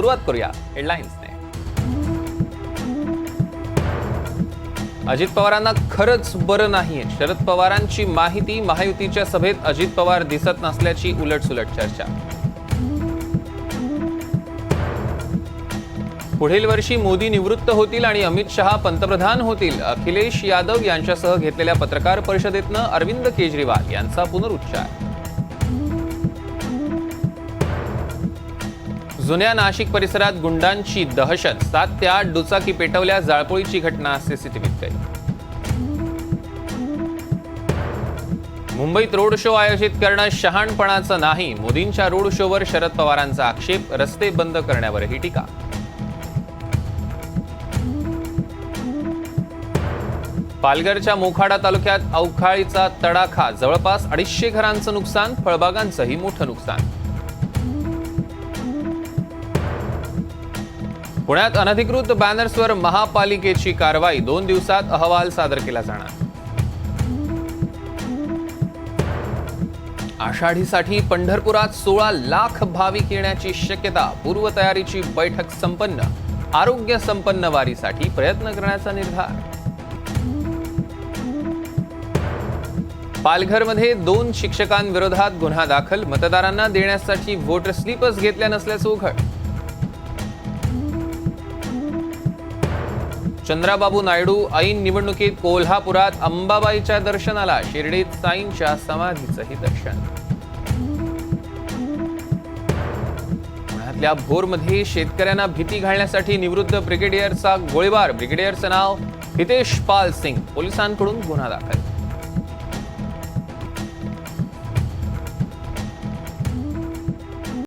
सुरुवात करूया हेडलाईन्सने अजित पवारांना खरंच बरं नाहीये. शरद पवारांची माहिती महायुतीच्या सभेत अजित पवार दिसत नसल्याची उलटसुलट चर्चा. पुढील वर्षी मोदी निवृत्त होतील आणि अमित शहा पंतप्रधान होतील. अखिलेश यादव यांच्यासह घेतलेल्या पत्रकार परिषदेतनं अरविंद केजरीवाल यांचा पुनरुच्चार. जुन्या नाशिक परिसरात गुंडांची दहशत सात ते आठ दुचाकी पेटवल्या जाळपोळीची घटना सीसीटीव्हीत कैद मुंबईत रोड शो आयोजित करणं शहाणपणाचं नाही. मोदींच्या रोड शोवर शरद पवारांचा आक्षेप रस्ते बंद करण्यावरही टीका. पालघरच्या मोखाडा तालुक्यात अवखाळीचा तडाखा जवळपास अडीचशे घरांचं नुकसान फळबागांचंही मोठं नुकसान. पुण्यात अनधिकृत बॅनर्सवर महापालिकेची कारवाई. दोन दिवसात अहवाल सादर केला जाणार. आषाढीसाठी पंढरपुरात सोळा लाख भाविक येण्याची शक्यता. पूर्वतयारीची बैठक संपन्न. आरोग्य संपन्न वारीसाठी प्रयत्न करण्याचा निर्धार. पालघरमध्ये दोन शिक्षकांविरोधात गुन्हा दाखल. मतदारांना देण्यासाठी व्होटर स्लिपच घेतल्या नसल्याचं उघड. चंद्राबाबू नायडू ऐन निवडणुकीत कोल्हापुरात अंबाबाईच्या दर्शनाला शिर्डीत साईंच्या समाधीचंही दर्शन. पुण्यातल्या भोरमध्ये शेतकऱ्यांना भीती घालण्यासाठी निवृत्त ब्रिगेडियरचा गोळीबार. ब्रिगेडियरचं नाव हितेश पाल सिंग. पोलिसांकडून गुन्हा दाखल.